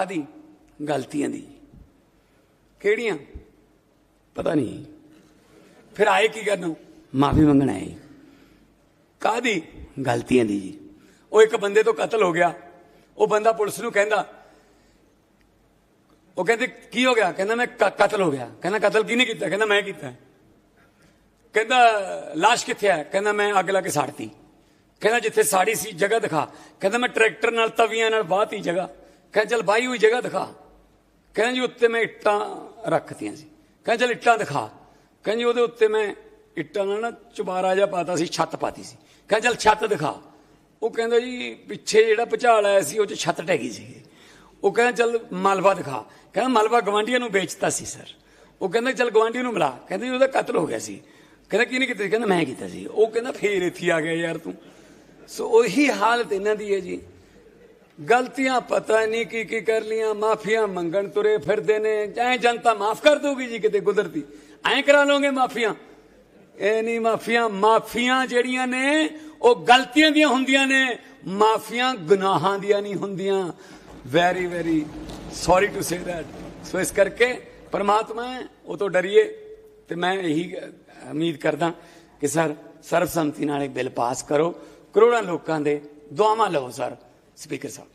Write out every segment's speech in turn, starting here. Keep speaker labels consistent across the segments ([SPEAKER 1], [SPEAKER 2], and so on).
[SPEAKER 1] ਆਦੀ ਗਲਤੀਆਂ ਦੀ। ਕਿਹੜੀਆਂ? ਪਤਾ ਨਹੀਂ। ਫਿਰ ਆਏ ਕੀ ਕਰਨ? ਮਾਫੀ ਮੰਗਣ ਆਏ। ਕਾਦੀ ਗਲਤੀਆਂ ਦੀ ਜੀ। ਉਹ ਇੱਕ ਬੰਦੇ ਤੋਂ ਕਤਲ ਹੋ ਗਿਆ। ਉਹ ਬੰਦਾ ਪੁਲਿਸ ਨੂੰ ਕਹਿੰਦਾ, ਉਹ ਕਹਿੰਦੇ, ਕੀ ਹੋ ਗਿਆ? ਕਹਿੰਦਾ, ਮੈਂ ਕਤਲ ਹੋ ਗਿਆ। ਕਹਿੰਦਾ, ਕਤਲ ਕਿਹਨੇ ਕੀਤਾ? ਕਹਿੰਦਾ, ਮੈਂ ਕੀਤਾ। ਕਹਿੰਦਾ লাশ ਕਿੱਥੇ ਹੈ? ਕਹਿੰਦਾ, ਮੈਂ ਅੱਗ ਲਾ ਕੇ ਸਾੜਤੀ। ਕਹਿੰਦਾ, ਜਿੱਥੇ ਸਾੜੀ ਸੀ, ਜਗ੍ਹਾ ਦਿਖਾ। ਕਹਿੰਦਾ, ਮੈਂ ਟਰੈਕਟਰ ਨਾਲ, ਤਵੀਆਂ ਨਾਲ ਬਾਹਤੀ ਜਗ੍ਹਾ। ਕਹਿੰਦਾ ਚਲ ਬਾਈ ਹੋਈ ਜਗ੍ਹਾ ਦਿਖਾ। ਕਹਿੰਦਾ ਜੀ, ਉੱਤੇ ਮੈਂ ਇੱਟਾਂ ਰੱਖਤੀਆਂ ਸੀ। ਕਹਿੰਦਾ ਚਲ ਇੱਟਾਂ ਦਿਖਾ। ਕਹਿੰਦਾ ਜੀ, ਉਹਦੇ ਉੱਤੇ ਮੈਂ ਇੱਟਾਂ ਨਾਲ ਨਾ ਚੁਬਾਰਾ ਜਿਹਾ ਪਾਤਾ ਸੀ, ਛੱਤ ਪਾਤੀ ਸੀ। ਕਹਿੰਦਾ ਚਲ ਛੱਤ ਦਿਖਾ। ਉਹ ਕਹਿੰਦਾ ਜੀ, ਪਿੱਛੇ ਜਿਹੜਾ ਭੁਚਾਲ ਆਇਆ ਸੀ, ਉਹ ਚ ਛੱਤ ਟਹਿ ਗਈ ਸੀ ਉਹ ਕਹਿੰਦਾ ਚਲ ਮਲਬਾ ਦਿਖਾ। ਕਹਿੰਦਾ ਮਲਬਾ ਗਵਾਂਢੀਆਂ ਨੂੰ ਵੇਚਤਾ ਸੀ, ਸਰ। ਉਹ ਕਹਿੰਦਾ ਚਲ ਗਵਾਂਢੀ ਨੂੰ ਮਿਲਾ। ਕਹਿੰਦਾ ਜੀ, ਉਹਦਾ ਕਤਲ ਹੋ ਗਿਆ ਸੀ। ਕਹਿੰਦਾ ਕਿਹਨੇ ਕੀਤਾ ਸੀ? ਕਹਿੰਦਾ ਮੈਂ ਕੀਤਾ ਸੀ। ਉਹ ਕਹਿੰਦਾ ਫੇਰ ਇੱਥੇ ਆ ਗਿਆ ਯਾਰ ਤੂੰ। ਸੋ ਉਹੀ ਹਾਲਤ ਇਹਨਾਂ ਦੀ ਹੈ ਜੀ। ਗਲਤੀਆਂ ਪਤਾ ਨਹੀਂ ਕੀ ਕੀ ਕਰ ਲੀਆਂ ਮਾਫੀਆਂ ਮੰਗਣ ਤੁਰੇ ਫਿਰਦੇ ਨੇ। ਐ ਜਨਤਾ ਮਾਫ ਕਰ ਦੋਗੀ ਜੀ ਕਿਤੇ ਕੁਦਰਤੀ। ਐਂ ਕਰਾ ਲਓਗੇ ਮਾਫੀਆਂ? ਇਹ ਨਹੀਂ ਮਾਫੀਆਂ ਮਾਫੀਆਂ ਜਿਹੜੀਆਂ ਨੇ ਉਹ ਗਲਤੀਆਂ ਦੀਆਂ ਹੁੰਦੀਆਂ ਨੇ। ਮਾਫੀਆਂ ਗੁਨਾਹਾਂ ਦੀਆਂ ਨਹੀਂ ਹੁੰਦੀਆਂ। Very very sorry to say that so ਇਸ ਕਰਕੇ ਪਰਮਾਤਮਾ ਹੈ, ਉਹ ਤੋਂ ਡਰੀਏ। ਤੇ ਮੈਂ ਇਹੀ ਉਮੀਦ ਕਰਦਾ ਕਿ ਸਰ ਸਰਬਸੰਮਤੀ ਨਾਲ ਇਹ ਬਿੱਲ ਪਾਸ ਕਰੋ। ਕਰੋੜਾਂ ਲੋਕਾਂ ਦੇ ਦੁਆਵਾਂ ਲਓ ਸਰ। ਸਪੀਕਰ ਸਾਹਿਬ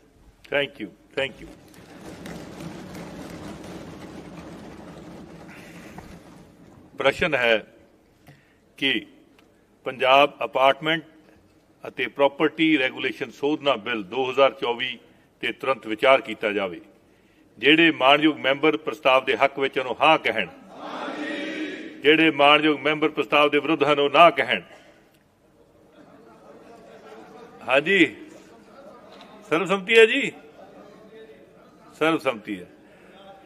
[SPEAKER 2] ਥੈਂਕ ਯੂ ਥੈਂਕ ਯੂ ਪ੍ਰਸ਼ਨ ਹੈ ਕਿ ਪੰਜਾਬ ਅਪਾਰਟਮੈਂਟ ਅਤੇ ਪ੍ਰਾਪਰਟੀ ਰੈਗੂਲੇਸ਼ਨ ਸੋਧਨਾ ਬਿੱਲ 2024 ਤੇ ਤੁਰੰਤ ਵਿਚਾਰ ਕੀਤਾ ਜਾਵੇ, ਜਿਹੜੇ ਮਾਨਯੋਗ ਮੈਂਬਰ ਪ੍ਰਸਤਾਵ ਦੇ ਹੱਕ ਵਿੱਚ ਉਹਨੂੰ ਹਾਂ ਕਹਿਣ। ਜਿਹੜੇ ਮਾਨਯੋਗ ਮੈਂਬਰ ਪ੍ਰਸਤਾਵ ਦੇ ਵਿਰੁੱਧ ਹਨ, ਉਹ ਨਾ ਕਹਿਣ। ਹਾਂਜੀ। ਸਰਬਸੰਮਤੀ ਹੈ ਜੀ। ਸਰਬਸੰਮਤੀ ਹੈ।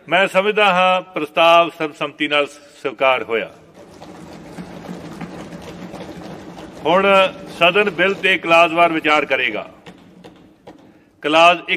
[SPEAKER 2] ਮੈਂ ਸਮਝਦਾ ਹਾਂ ਪ੍ਰਸਤਾਵ ਸਰਬਸੰਮਤੀ ਨਾਲ ਸਵੀਕਾਰ ਹੋਇਆ। ਹੁਣ ਸਦਨ ਬਿੱਲ ਤੇ ਕਲਾਜ਼ਵਾਰ ਵਿਚਾਰ ਕਰੇਗਾ। ਕਲਾਜ਼ 1 ਦੀ